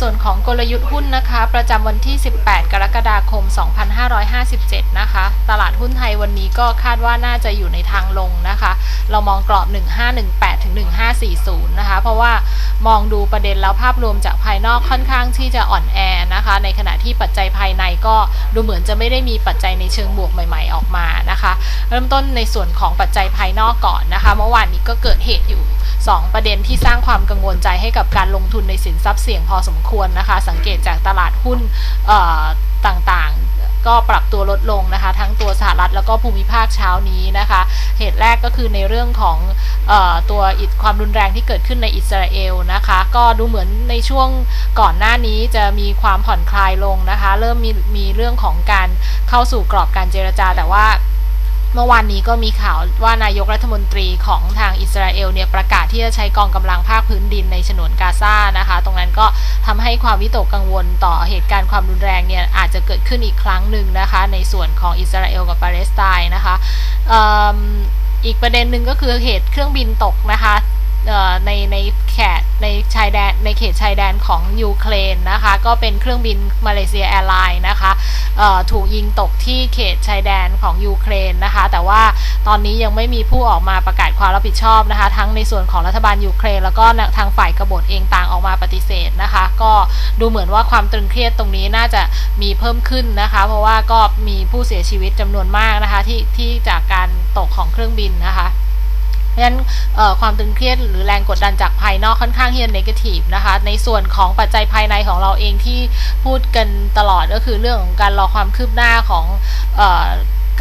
ส่วนของกลยุทธ์หุ้นนะคะ ประจำวันที่ 18 กรกฎาคม 2557 นะคะ ตลาดหุ้นไทยวันนี้ก็คาดว่าน่าจะอยู่ในทางลงนะคะ เรามองกรอบ 1518 ถึง 1540 นะคะ เพราะว่ามองดูประเด็นแล้วภาพรวมจากภายนอกค่อนข้างที่จะอ่อนแอนะคะ ในขณะที่ปัจจัยภายในก็ดูเหมือนจะไม่ได้มีปัจจัยในเชิงบวกใหม่ๆ ออกมานะคะ เริ่มต้นในส่วนของปัจจัยภายนอกก่อนนะคะ เมื่อวานนี้ก็เกิดเหตุอยู่ 2 ประเด็นที่สร้างความกังวลใจให้กับการลงทุนในสินทรัพย์เสี่ยงพอสมควรนะคะ สังเกตจากตลาดหุ้นต่างๆก็ปรับตัวลดลงนะคะ ทั้งตัวสหรัฐแล้วก็ภูมิภาคเช้านี้นะคะ เหตุแรกก็คือในเรื่องของออตัวอิความรุนแรงที่เกิดขึ้นในอิสราเอลนะคะ ก็ดูเหมือนในช่วงก่อนหน้านี้จะมีความผ่อนคลายลงนะคะ เริ่มมีมีเรื่องของการเข้าสู่กรอบการเจรจาแต่ว่าเมื่อวานนี้ก็มีข่าวว่านายกรัฐมนตรีของทางอิสราเอลเนี่ยประกาศ ที่จะใช้กองกำลังภาคพื้นดินในฉนวนกาซานะคะ ตรงนั้นก็ทำให้ความวิตกกังวลต่อเหตุการณ์ความรุนแรงเนี่ยอาจจะเกิดขึ้นอีกครั้งหนึ่งนะคะ ในส่วนของอิสราเอลกับปาเลสไตน์นะคะอ,อีกประเด็นหนึ่งก็คือเหตุเครื่องบินตกนะคะ ในในแขตในชายแดนในเขตชายแดนของยูเครนนะคะ ก็เป็นเครื่องบินมาเลเซียแอร์ไลน์นะคะถูกยิงตกที่เขตชายแดนของยูเครนนะคะ แต่ว่าตอนนี้ยังไม่มีผู้ออกมาประกาศความรับผิดชอบนะคะ ทั้งในส่วนของรัฐบาลยูเครน แล้วก็ทางฝ่ายกบฏเองต่างออกมาปฏิเสธนะคะ ก็ดูเหมือนว่าความตึงเครียดตรงนี้น่าจะมีเพิ่มขึ้นนะคะ เพราะว่าก็มีผู้เสียชีวิตจำนวนมากนะคะที่ที่จากการตกของเครื่องบินนะคะ เพราะฉะนั้นความตึงเครียดหรือแรงกดดันจากภายนอกค่อนข้างที่จะนกาทีฟนะคะ ในส่วนของปัจจัยภายในของเราเองที่พูดกันตลอดก็คือเรื่องของการรอความคืบหน้าของออ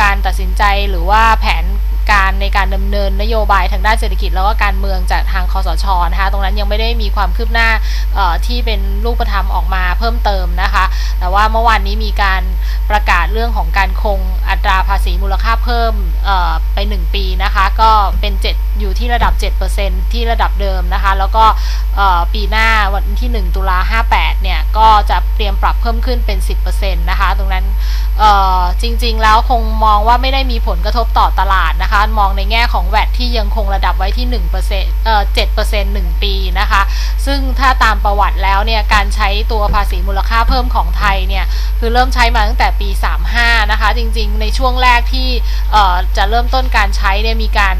การตัดสินใจหรือว่าแผน การในการดำเนินนโยบายทางด้านเศรษฐกิจแล้วก็การเมืองจากทางคอสชนะคะตรงนั้นยังไม่ได้มีความคืบหน้าที่เป็นรูปธรรมออกมาเพิ่มเติมนะคะ แต่ว่าเมื่อวานนี้มีการประกาศเรื่องของการคงอัตราภาษีมูลค่าเพิ่มไป 1 ปีนะคะ ก็เป็น 7 อยู่ที่ระดับ 7%ที่ระดับเดิมนะคะ แล้วก็ปีหน้าวันที่ 1 ตุลา58 เนี่ย ก็จะเตรียมปรับเพิ่มขึ้นเป็น 10%นะคะ ตรงนั้นจริงๆ แล้วคงมองว่าไม่ได้มีผลกระทบต่อตลาดนะคะ มองในแง่ของแวดที่ยังคงระดับไว้ที่1%เอ่อ7% 1ปีนะคะ ซึ่งถ้าตามประวัติแล้วเนี่ย การใช้ตัวภาษีมูลค่าเพิ่มของไทยเนี่ย คือเริ่มใช้มาตั้งแต่ปี 35 นะคะ จริงๆ ในช่วงแรกที่จะเริ่มต้นการใช้เนี่ยมีการ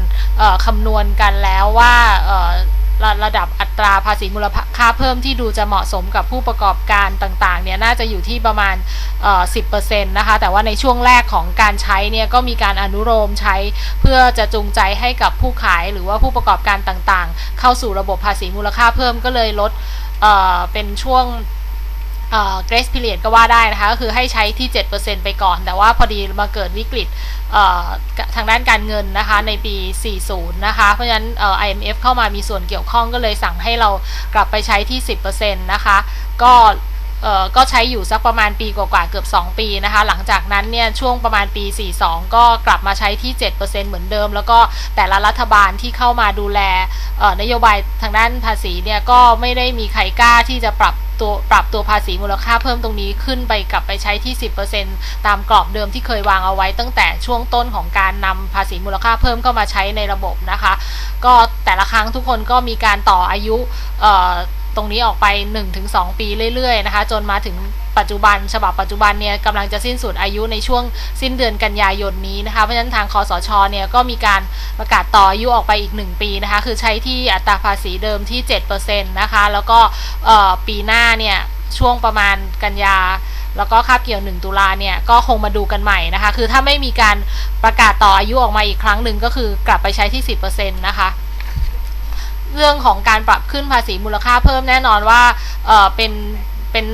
คำนวณกันแล้วว่า ระระดับอัตราภาษีมูลค่าเพิ่มที่ดูจะเหมาะสมกับผู้ประกอบการต่างๆเนี่ยน่าจะอยู่ที่ประมาณเอ่อ10%นะคะแต่ว่าในช่วงแรกของการใช้เนี่ยก็มีการอนุโลมใช้เพื่อจะจูงใจให้กับผู้ขายหรือว่าผู้ประกอบการต่างๆ เข้าสู่ระบบภาษีมูลค่าเพิ่มก็เลยลดเเป็นช่วง เอ่อ grace period ก็ว่าได้นะคะ ก็คือให้ใช้ที่ 7%ไปก่อน แต่ว่าพอดีมาเกิดวิกฤตเอ่อทางด้านการเงินนะคะในปี 40 นะคะ เพราะฉะนั้นเอ่อ IMF เข้ามามีส่วนเกี่ยวข้องก็เลยสั่งให้เรากลับไปใช้ที่ 10%นะคะ ก็เอ่อก็ใช้อยู่สักประมาณปีกว่าๆเกือบ 2 ปีนะคะ หลังจากนั้นเนี่ยช่วงประมาณปี 42 ก็กลับมาใช้ที่ 7%เหมือนเดิม แล้วก็แต่ละรัฐบาลที่เข้ามาดูแลเอ่อนโยบายทางด้านภาษีเนี่ยก็ไม่ได้มีใครกล้าที่จะปรับ ตัวปรับตัวภาษีมูลค่าเพิ่มตรงนี้ขึ้นไปกลับไปใช้ที่ 10%ตามกรอบเดิมที่เคยวางเอาไว้ตั้งแต่ช่วงต้นของการนำภาษีมูลค่าเพิ่มเข้ามาใช้ในระบบนะคะ ก็แต่ละครั้งทุกคนก็มีการต่ออายุเอ่อ ตรงนี้ออกไป 1-2 ปีเรื่อยๆนะคะจนมาถึงปัจจุบันฉบับปัจจุบันเนี่ยกำลังจะสิ้นสุดอายุในช่วงสิ้นเดือนกันยายนนี้นะคะเพราะฉะนั้นทางคอสชเนี่ยก็มีการประกาศต่ออายุออกไปอีก 1 ปีนะคะคือใช้ที่อัตราภาษีเดิมที่7%นะคะแล้วก็ปีหน้าเนี่ยช่วงประมาณกันยาแล้วก็คาบเกี่ยว 1 ตุลาเนี่ยก็คงมาดูกันใหม่นะคะ คือถ้าไม่มีการประกาศต่ออายุออกมาอีกครั้งหนึ่งก็คือกลับไปใช้ที่ 10%นะคะ เรื่องของการปรับขึ้นภาษีมูลค่าเพิ่มแน่นอนว่าเออเป็นเป็น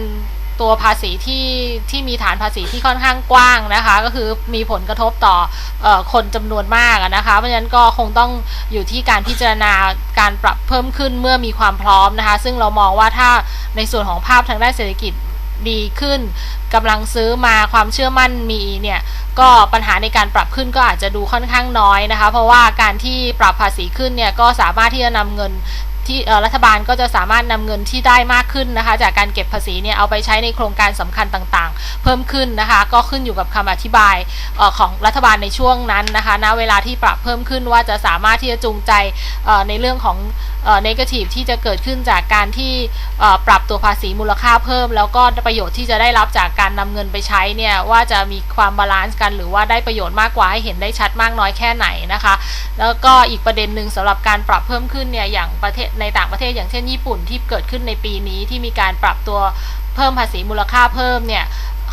ตัวภาษีที่ที่มีฐานภาษีที่ค่อนข้างกว้างนะคะ ก็คือมีผลกระทบต่อเออคนจำนวนมากนะคะ เพราะฉะนั้นก็คงต้องอยู่ที่การพิจารณาการปรับเพิ่มขึ้นเมื่อมีความพร้อมนะคะ ซึ่งเรามองว่าถ้าในส่วนของภาพทางด้านเศรษฐกิจ ดีขึ้นกำลังซื้อมาความเชื่อมั่นมีเนี่ยก็ปัญหาในการปรับขึ้นก็อาจจะดูค่อนข้างน้อยนะคะ เพราะว่าการที่ปรับภาษีขึ้นเนี่ยก็สามารถที่จะนำเงินที่รัฐบาลก็จะสามารถนำเงินที่ได้มากขึ้นนะคะ จากการเก็บภาษีเนี่ยเอาไปใช้ในโครงการสำคัญต่างๆ เพิ่มขึ้นนะคะ ก็ขึ้นอยู่กับคำอธิบายออของรัฐบาลในช่วงนั้นนะคะณเวลาที่ปรับเพิ่มขึ้นว่าจะสามารถที่จะจูงใจในเรื่องของ เอเนกาทีฟที่จะเกิดขึ้นจากการที่เอ่อปรับตัวภาษีมูลค่าเพิ่ม แล้วก็ประโยชน์ที่จะได้รับจากการนำเงินไปใช้เนี่ยว่าจะมีความบาลานซ์กัน หรือว่าได้ประโยชน์มากกว่าให้เห็นได้ชัดมากน้อยแค่ไหนนะคะ แล้วก็อีกประเด็นหนึ่งสำหรับการปรับเพิ่มขึ้นเนี่ยอย่างประเทศในต่างประเทศอย่างเช่นญี่ปุ่นที่เกิดขึ้นในปีนี้ที่มีการปรับตัวเพิ่มภาษีมูลค่าเพิ่มเนี่ย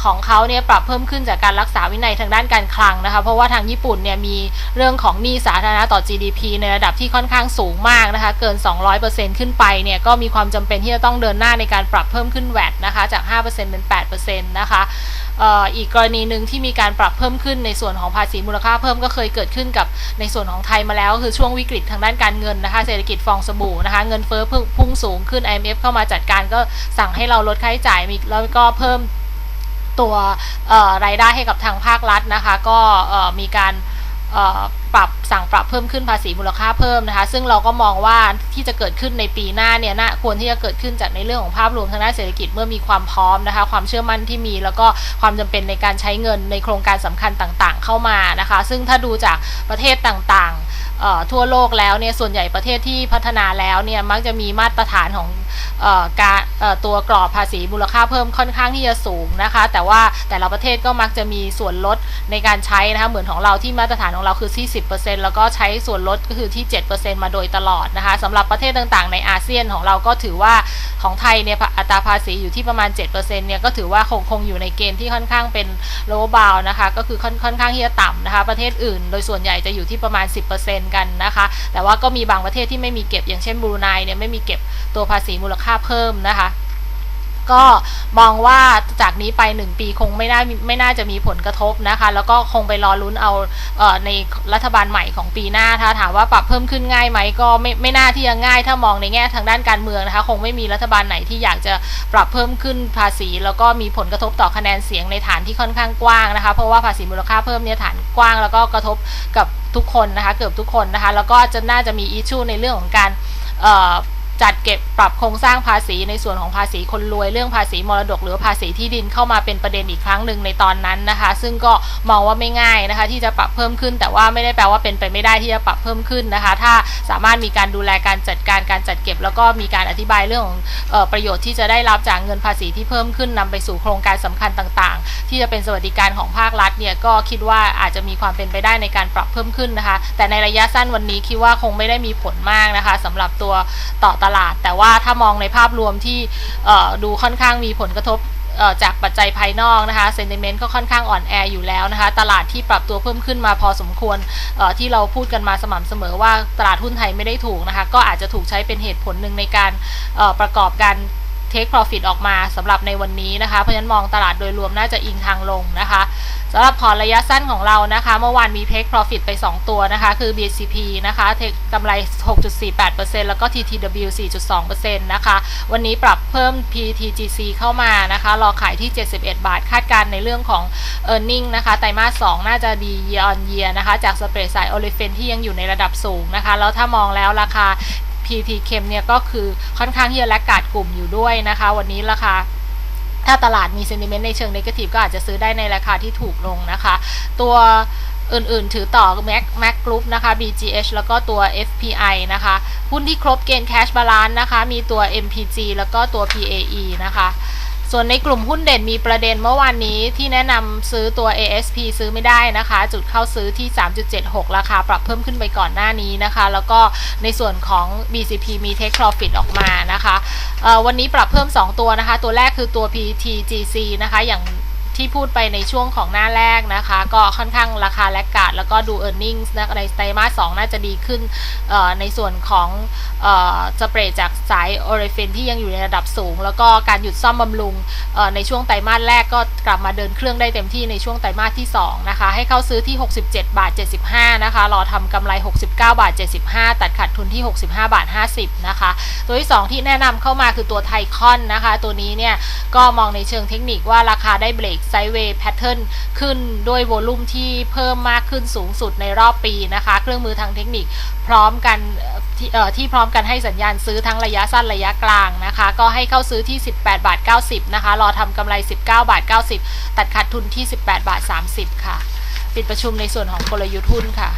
ของเขาเนี่ยปรับเพิ่มขึ้นจากการรักษาวินัยทางด้านการคลังนะคะ เพราะว่าทางญี่ปุ่นเนี่ยมีเรื่องของหนี้สาธารณะต่อ GDP ในระดับที่ค่อนข้างสูงมากนะคะ เกิน 200%ขึ้นไปเนี่ยก็มีความจำเป็นที่จะต้องเดินหน้าในการปรับเพิ่มขึ้นแวดนะคะจาก 5%เป็น 8%นะคะเอ่ออีกกรณีหนึ่งที่มีการปรับเพิ่มขึ้นในส่วนของภาษีมูลค่าเพิ่มก็เคยเกิดขึ้นกับในส่วนของไทยมาแล้วก็คือช่วงวิกฤตทางด้านการเงินนะคะ เศรษฐกิจฟองสบู่นะคะ เงินเฟ้อพุ่งสูงขึ้น IMF เข้ามาจัดการก็สั่งให้เราลดค่าใช้จ่ายมีแล้วก็เพิ่ม ตัวรายได้ให้กับทางภาครัฐนะคะ ก็มีการปรับสั่งปรับเพิ่มขึ้นภาษีมูลค่าเพิ่มนะคะ ซึ่งเราก็มองว่าที่จะเกิดขึ้นในปีหน้าเนี่ยน่าควรที่จะเกิดขึ้นจากในเรื่องของภาพรวมทางด้านเศรษฐกิจเมื่อมีความพร้อมนะคะ ความเชื่อมั่นที่มีแล้วก็ความจำเป็นในการใช้เงินในโครงการสำคัญต่างๆ เข้ามานะคะ ซึ่งถ้าดูจากประเทศต่างๆทั่วโลกแล้วเนี่ยส่วนใหญ่ประเทศที่พัฒนาแล้วเนี่ยมักจะมีมาตรฐานของออการตัวกรอบภาษีมูลค่าเพิ่มค่อนข้างที่จะสูงนะคะ แต่ว่าแต่ละประเทศก็มักจะมีส่วนลดในการใช้นะคะเหมือนของเราที่มาตรฐานของเราคือที่ 10%แล้วก็ใช้ส่วนลดก็คือที่ 7%มาโดยตลอดนะคะสำหรับประเทศต่างๆ ในอาเซียนของเราก็ถือว่าของไทยเนี่ยอัตราภาษีอยู่ที่ประมาณ 7%เนี่ยก็ถือว่าคงคงอยู่ในเกณฑ์ที่ค่อนข้างเป็น low bound นะคะก็คือค่อนค่อนข้างที่จะต่ำนะคะประเทศอื่น โดยส่วนใหญ่จะอยู่ที่ประมาณ 10%กันนะคะ แต่ว่าก็มีบางประเทศที่ไม่มีเก็บอย่างเช่นบรูไนเนี่ยไม่มีเก็บตัวภาษีมูลค่าเพิ่มนะคะ ก็มองว่าจากนี้ไป 1 ปีคงไม่น่าไม่น่าจะมีผลกระทบนะคะ แล้วก็คงไปรอลุ้นเอาเออในรัฐบาลใหม่ของปีหน้าถ้าถามว่าปรับเพิ่มขึ้นง่ายไหมก็ไม่ไม่น่าที่จะง่าย ถ้ามองในแง่ทางด้านการเมืองนะคะ คงไม่มีรัฐบาลไหนที่อยากจะปรับเพิ่มขึ้นภาษี แล้วก็มีผลกระทบต่อคะแนนเสียงในฐานที่ค่อนข้างกว้างนะคะ เพราะว่าภาษีมูลค่าเพิ่มเนี่ยฐานกว้าง แล้วก็กระทบกับทุกคนนะคะ เกือบทุกคนนะคะ แล้วก็จะน่าจะมีอิชชูในเรื่องของการ จัดเก็บปรับโครงสร้างภาษีในส่วนของภาษีคนรวยเรื่องภาษีมรดก หรือภาษีที่ดินเข้ามาเป็นประเด็นอีกครั้งหนึ่งในตอนนั้นนะคะ ซึ่งก็มองว่าไม่ง่ายนะคะ ที่จะปรับเพิ่มขึ้น แต่ว่าไม่ได้แปลว่าเป็นไปไม่ได้ที่จะปรับเพิ่มขึ้นนะคะ ถ้าสามารถมีการดูแลการจัดการการจัดเก็บ แล้วก็มีการอธิบายเรื่องของออประโยชน์ที่จะได้รับจากเงินภาษีที่เพิ่มขึ้นนำไปสู่โครงการสำคัญต่างๆ ที่จะเป็นสวัสดิการของภาครัฐเนี่ยก็คิดว่าอาจจะมีความเป็นไปได้ในการปรับเพิ่มขึ้นนะคะ แต่ในระยะสั้นวันนี้คิดว่าคงไม่ได้มีผลมากนะคะสำหรับตัวต่อตลาด แต่ว่าถ้ามองในภาพรวมที่ดูค่อนข้างมีผลกระทบจากปัจจัยภายนอกนะคะเซนติเมนต์ก็ค่อนข้างอ่อนแออยู่แล้วนะคะ ตลาดที่ปรับตัวเพิ่มขึ้นมาพอสมควรที่เราพูดกันมาสม่ำเสมอว่าตลาดหุ้นไทยไม่ได้ถูกนะคะ ก็อาจจะถูกใช้เป็นเหตุผลหนึ่งในการประกอบการ take profit ออกมาสำหรับในวันนี้นะคะ เพราะฉะนั้นมองตลาดโดยรวมน่าจะอิงทางลงนะคะสำหรับพอร์ตระยะสั้นของเรานะคะ เมื่อวานมี take profit ไป 2 ตัวนะคะ คือ BCP นะคะเทคกำไร 6.48%แล้วก็ TTW 4.2%นะคะ วันนี้ปรับเพิ่ม PTGC เข้ามานะคะ รอขายที่ 71 บาท คาดการณ์ในเรื่องของ e a r n i n g นะคะ ไตรมาส 2 น่าจะดี year on year นะคะ จากสเปรดสายโอลิเฟนที่ยังอยู่ในระดับสูงนะคะ แล้วถ้ามองแล้วราคา PT เค็มเนี่ยก็คือค่อนข้างที่จะแลกกาดกลุ่มอยู่ด้วยนะคะ วันนี้ราคาถ้าตลาดมีเซนติเมนต์ในเชิงนกาทีฟก็อาจจะซื้อได้ในราคาที่ถูกลงนะคะ ตัวอื่นๆ ถือต่อ Mac Mac Group นะคะ BGH แล้วก็ตัว FPI นะคะ หุ้นที่ครบเกณฑ์ Cash Balance นะคะ มีตัว MPG แล้วก็ตัว PAE นะคะ ส่วนในกลุ่มหุ้นเด่นมีประเด็นเมื่อวานนี้ที่แนะนำซื้อตัว ASP ซื้อไม่ได้นะคะ จุดเข้าซื้อที่ 3.76 ราคาปรับเพิ่มขึ้นไปก่อนหน้านี้นะคะ แล้วก็ในส่วนของ BCP มี Take Profit ออกมานะคะวันนี้ปรับเพิ่ม 2 ตัวนะคะ ตัวแรกคือตัว PTGC นะคะอย่าง ที่พูดไปในช่วงของหน้าแรกนะคะ ก็ค่อนข้างราคาแลกกาดแล้วก็ดู e a r n i n g นะในไตรมาส 2 น่าจะดีขึ้นในส่วนของสเปรดจากสายโอเรฟินที่ยังอยู่ในระดับสูง แล้วก็การหยุดซ่อมบำรุงในช่วงไตรมาสแรกก็กลับมาเดินเครื่องได้เต็มที่ในช่วงไตรมาสที่ 2 นะคะ ให้เข้าซื้อที่ 67 บาท 75 นะคะ รอทำกำไร 69 บาท 75 ตัดขาดทุนที่ 65 บาท 50 นะคะ ตัวที่ 2 ที่แนะนำเข้ามาคือตัวไทคอนนะคะ ตัวนี้เนี่ยก็มองในเชิงเทคนิคว่าราคาได้เบรกไซเวย์แพทเทิร์นขึ้นด้วยโวลุ่มที่เพิ่มมากขึ้นสูงสุดในรอบปีนะคะ เครื่องมือทางเทคนิคพร้อมกันที่ที่พร้อมกันให้สัญญาณซื้อทั้งระยะสั้นระยะกลางนะคะ ก็ให้เข้าซื้อที่ 18 บาท 90 นะคะ รอทำกำไร 19 บาท 90 ตัดขาดทุนที่ 18 บาท 30 ค่ะ ปิดประชุมในส่วนของกลยุทธ์หุ้นค่ะ